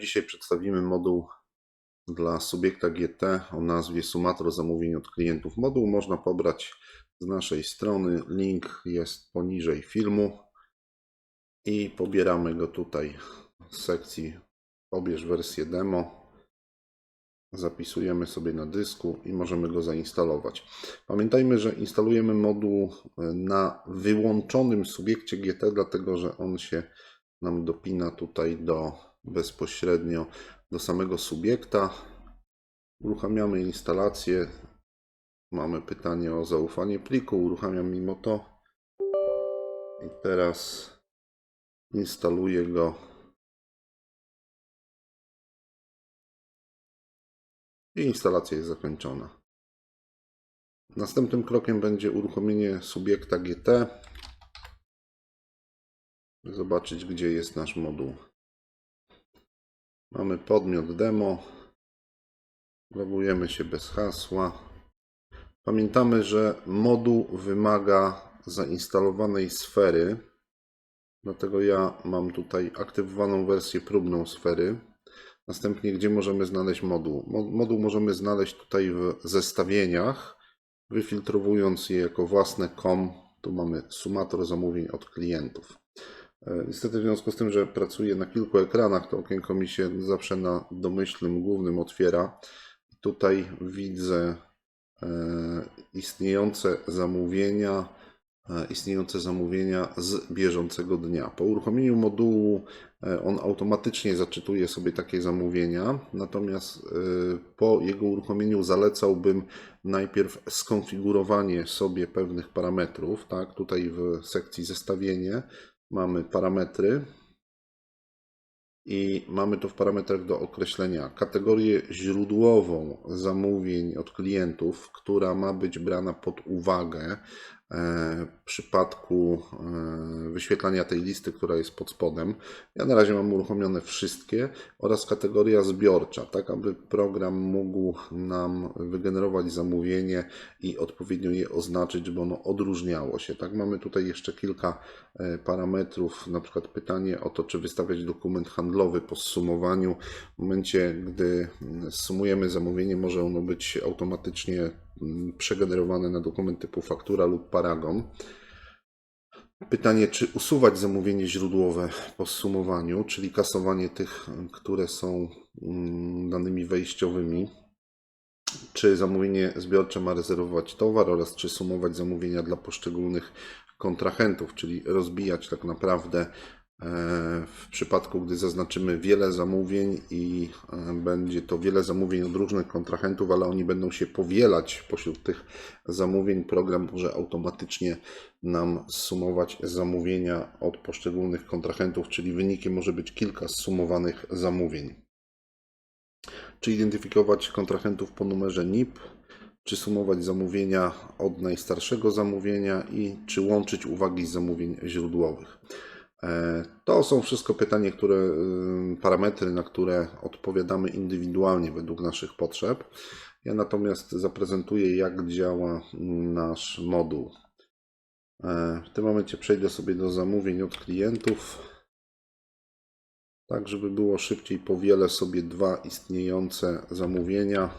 dzisiaj przedstawimy moduł dla subiekta GT o nazwie Sumatro zamówień od klientów. Moduł można pobrać z naszej strony. Link jest poniżej filmu i pobieramy go tutaj z sekcji pobierz wersję demo. Zapisujemy sobie na dysku i możemy go zainstalować. Pamiętajmy, że instalujemy moduł na wyłączonym subiekcie GT, dlatego że on się nam dopina tutaj do bezpośrednio do samego subiekta. Uruchamiamy instalację. Mamy pytanie o zaufanie pliku. Uruchamiam mimo to. I teraz instaluję go. I instalacja jest zakończona. Następnym krokiem będzie uruchomienie subiekta GT zobaczyć, gdzie jest nasz moduł. Mamy podmiot demo. Logujemy się bez hasła. Pamiętamy, że moduł wymaga zainstalowanej sfery. Dlatego ja mam tutaj aktywowaną wersję próbną sfery. Następnie, gdzie możemy znaleźć moduł? Moduł możemy znaleźć tutaj w zestawieniach, wyfiltrowując je jako własne COM. Tu mamy sumatro zamówień od klientów. Niestety w związku z tym, że pracuję na kilku ekranach, to okienko mi się zawsze na domyślnym głównym otwiera. Tutaj widzę istniejące zamówienia, istniejące zamówienia z bieżącego dnia. Po uruchomieniu modułu on automatycznie zaczytuje sobie takie zamówienia, natomiast po jego uruchomieniu zalecałbym najpierw skonfigurowanie sobie pewnych parametrów. Tak, tutaj w sekcji zestawienie mamy parametry i mamy tu w parametrach do określenia. Kategorię źródłową zamówień od klientów, która ma być brana pod uwagę w przypadku wyświetlania tej listy, która jest pod spodem. Ja na razie mam uruchomione wszystkie oraz kategoria zbiorcza, tak aby program mógł nam wygenerować zamówienie i odpowiednio je oznaczyć, żeby ono odróżniało się. Tak, mamy tutaj jeszcze kilka parametrów, na przykład pytanie o to, czy wystawiać dokument handlowy po zsumowaniu. W momencie, gdy sumujemy zamówienie, może ono być automatycznie przegenerowane na dokument typu faktura lub paragon. Pytanie, czy usuwać zamówienie źródłowe po zsumowaniu, czyli kasowanie tych, które są danymi wejściowymi. Czy zamówienie zbiorcze ma rezerwować towar oraz czy sumować zamówienia dla poszczególnych kontrahentów, czyli rozbijać tak naprawdę w przypadku, gdy zaznaczymy wiele zamówień i będzie to wiele zamówień od różnych kontrahentów, ale oni będą się powielać pośród tych zamówień, program może automatycznie nam sumować zamówienia od poszczególnych kontrahentów, czyli wynikiem może być kilka zsumowanych zamówień. Czy identyfikować kontrahentów po numerze NIP, czy sumować zamówienia od najstarszego zamówienia i czy łączyć uwagi z zamówień źródłowych. To są wszystko pytania, które, parametry, na które odpowiadamy indywidualnie według naszych potrzeb. Ja natomiast zaprezentuję, jak działa nasz moduł. W tym momencie przejdę sobie do zamówień od klientów. Tak, żeby było szybciej, powielę sobie dwa istniejące zamówienia.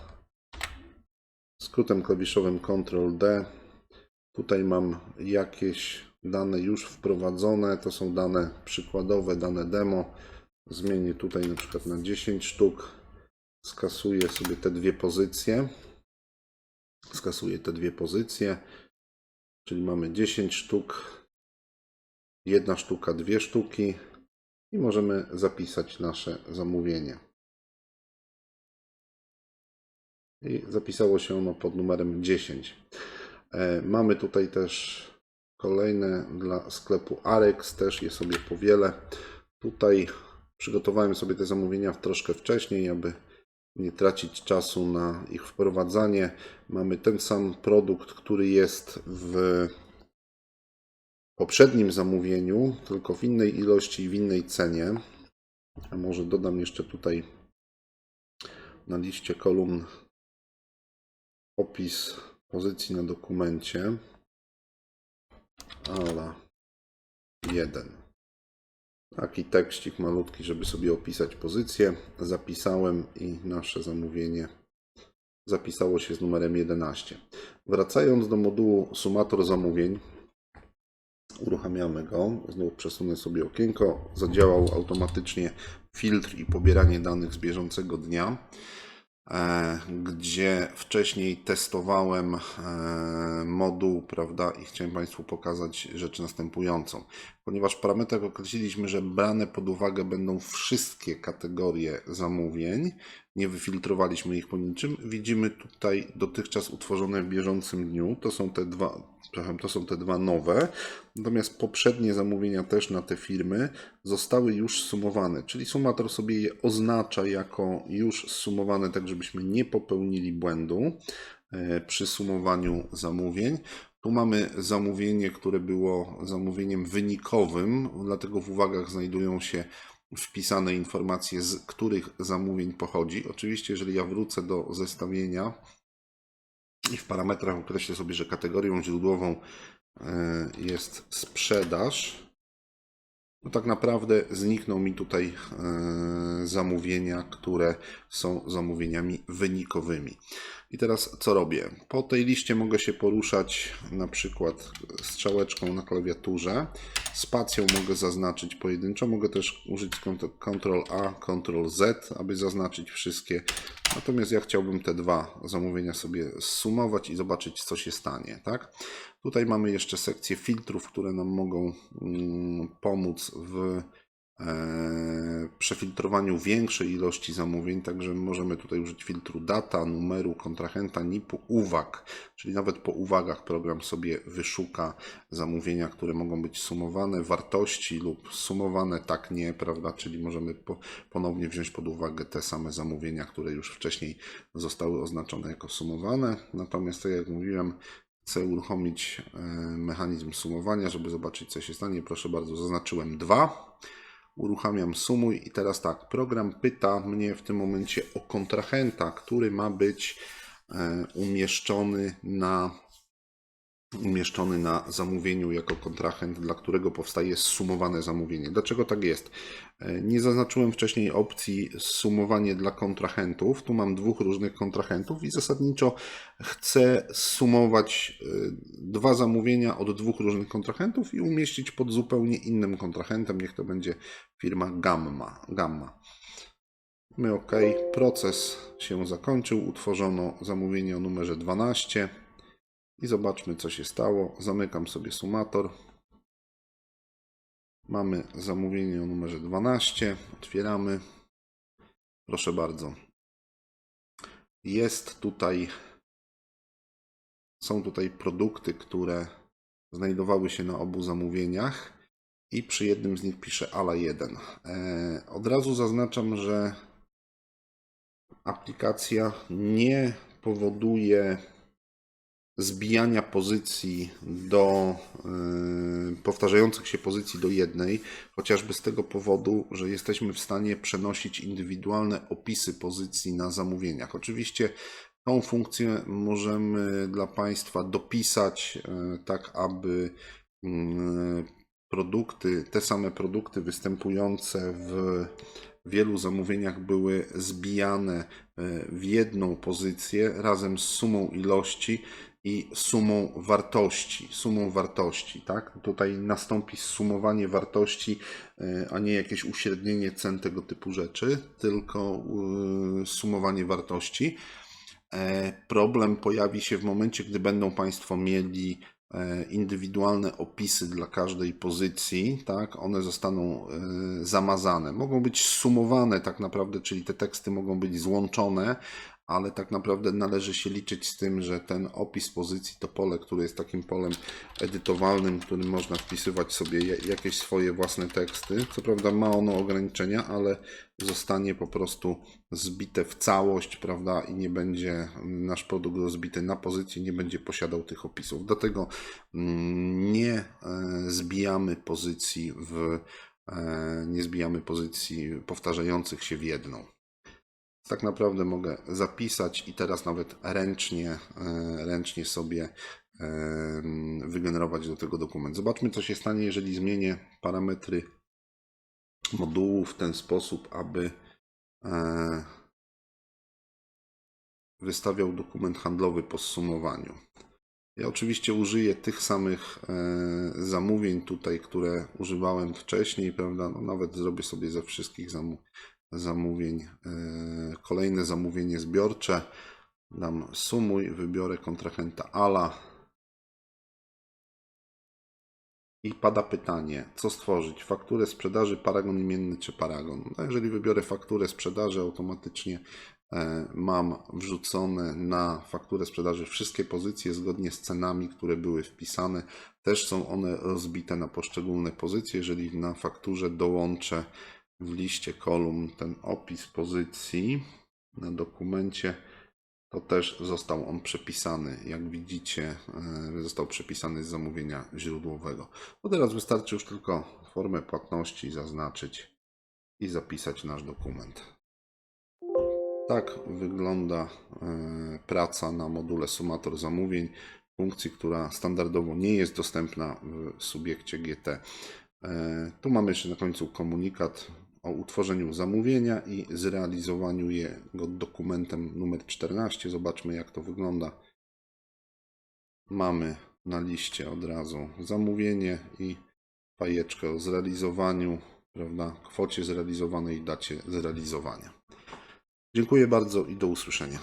Skrótem klawiszowym Ctrl D. Tutaj mam jakieś dane już wprowadzone, to są dane przykładowe, dane demo. Zmienię tutaj na przykład na 10 sztuk. Skasuję sobie te dwie pozycje. Skasuję te dwie pozycje, czyli mamy 10 sztuk, jedna sztuka, dwie sztuki i możemy zapisać nasze zamówienie. I zapisało się ono pod numerem 10. Mamy tutaj też Kolejne dla sklepu Arex, też je sobie powielę. Tutaj przygotowałem sobie te zamówienia troszkę wcześniej, aby nie tracić czasu na ich wprowadzanie. Mamy ten sam produkt, który jest w poprzednim zamówieniu, tylko w innej ilości i w innej cenie. A może dodam jeszcze tutaj na liście kolumn opis pozycji na dokumencie. Ala 1. Taki tekścik malutki, żeby sobie opisać pozycję. Zapisałem i nasze zamówienie zapisało się z numerem 11. Wracając do modułu sumator zamówień, uruchamiamy go. Znów przesunę sobie okienko. Zadziałał automatycznie filtr i pobieranie danych z bieżącego dnia, gdzie wcześniej testowałem e, moduł, prawda, i chciałem Państwu pokazać rzecz następującą. Ponieważ w parametrach określiliśmy, że brane pod uwagę będą wszystkie kategorie zamówień, nie wyfiltrowaliśmy ich po niczym. Widzimy tutaj dotychczas utworzone w bieżącym dniu. To są te dwa, przepraszam, to są te dwa nowe. Natomiast poprzednie zamówienia też na te firmy zostały już sumowane, czyli sumator sobie je oznacza jako już sumowane, tak żebyśmy nie popełnili błędu e, przy sumowaniu zamówień. Tu mamy zamówienie, które było zamówieniem wynikowym, dlatego w uwagach znajdują się wpisane informacje, z których zamówień pochodzi. Oczywiście, jeżeli ja wrócę do zestawienia i w parametrach określę sobie, że kategorią źródłową e, jest sprzedaż, no tak naprawdę znikną mi tutaj e, zamówienia, które są zamówieniami wynikowymi. I teraz co robię? Po tej liście mogę się poruszać na przykład strzałeczką na klawiaturze. Spacją mogę zaznaczyć pojedynczo. Mogę też użyć Ctrl A, Ctrl Z, aby zaznaczyć wszystkie. Natomiast ja chciałbym te dwa zamówienia sobie zsumować i zobaczyć, co się stanie. Tak? Tutaj mamy jeszcze sekcję filtrów, które nam mogą mm, pomóc w przefiltrowaniu większej ilości zamówień, także możemy tutaj użyć filtru data, numeru, kontrahenta, NIP-u, uwag, czyli nawet po uwagach program sobie wyszuka zamówienia, które mogą być sumowane, wartości lub sumowane, tak nie, prawda, czyli możemy po, ponownie wziąć pod uwagę te same zamówienia, które już wcześniej zostały oznaczone jako sumowane, natomiast tak jak mówiłem, chcę uruchomić e, mechanizm sumowania, żeby zobaczyć co się stanie. Proszę bardzo, zaznaczyłem 2. Uruchamiam sumuj. I teraz tak, program pyta mnie w tym momencie o kontrahenta, który ma być e, umieszczony na umieszczony na zamówieniu jako kontrahent, dla którego powstaje sumowane zamówienie. Dlaczego tak jest? E, Nie zaznaczyłem wcześniej opcji sumowanie dla kontrahentów. Tu mam dwóch różnych kontrahentów i zasadniczo chcę sumować e, dwa zamówienia od dwóch różnych kontrahentów i umieścić pod zupełnie innym kontrahentem. Niech to będzie firma Gamma. Gamma. My OK, proces się zakończył, utworzono zamówienie o numerze 12 i zobaczmy co się stało. Zamykam sobie sumator. Mamy zamówienie o numerze 12. Otwieramy. Proszę bardzo. Jest tutaj są tutaj produkty, które znajdowały się na obu zamówieniach i przy jednym z nich pisze ALA 1. E, Od razu zaznaczam, że aplikacja nie powoduje zbijania pozycji do y, powtarzających się pozycji do jednej, chociażby z tego powodu, że jesteśmy w stanie przenosić indywidualne opisy pozycji na zamówieniach. Oczywiście tą funkcję możemy dla Państwa dopisać y, tak, aby y, produkty, te same produkty występujące w wielu zamówieniach były zbijane w jedną pozycję razem z sumą ilości i sumą wartości, sumą wartości, tak? Tutaj nastąpi sumowanie wartości, e, a nie jakieś uśrednienie cen tego typu rzeczy, tylko e, sumowanie wartości. Problem pojawi się w momencie, gdy będą Państwo mieli e, indywidualne opisy dla każdej pozycji, tak, one zostaną e, zamazane. Mogą być sumowane tak naprawdę, czyli te teksty mogą być złączone, ale tak naprawdę należy się liczyć z tym, że ten opis pozycji to pole, które jest takim polem edytowalnym, w którym można wpisywać sobie ja- jakieś swoje własne teksty. Co prawda ma ono ograniczenia, ale zostanie po prostu zbite w całość, prawda, i nie będzie nasz produkt rozbity na pozycji, nie będzie posiadał tych opisów. Dlatego mm, nie e, zbijamy pozycji w e, nie zbijamy pozycji powtarzających się w jedną tak naprawdę mogę zapisać i teraz nawet ręcznie, e, ręcznie sobie e, wygenerować do tego dokument. Zobaczmy, co się stanie, jeżeli zmienię parametry modułu w ten sposób, aby e, wystawiał dokument handlowy po zsumowaniu. Ja oczywiście użyję tych samych zamówień tutaj, które używałem wcześniej, prawda? No, nawet zrobię sobie ze wszystkich zamówień e, kolejne zamówienie zbiorcze. Dam sumuj, wybiorę kontrahenta ALA. I pada pytanie, co stworzyć? Fakturę sprzedaży, paragon imienny czy paragon? No jeżeli wybiorę fakturę sprzedaży, automatycznie e, mam wrzucone na fakturę sprzedaży wszystkie pozycje zgodnie z cenami, które były wpisane. Też są one rozbite na poszczególne pozycje. Jeżeli na fakturze dołączę w liście kolumn ten opis pozycji na dokumencie, to też został on przepisany. Jak widzicie, e, został przepisany z zamówienia źródłowego. To teraz wystarczy już tylko formę płatności zaznaczyć i zapisać nasz dokument. Tak wygląda e, praca na module sumator zamówień, funkcji, która standardowo nie jest dostępna w subiekcie GT. E, Tu mamy jeszcze na końcu komunikat o utworzeniu zamówienia i zrealizowaniu jego dokumentem numer 14. Zobaczmy, jak to wygląda. Mamy na liście od razu zamówienie i fajeczkę o zrealizowaniu, prawda, kwocie zrealizowanej i dacie zrealizowania. Dziękuję bardzo i do usłyszenia.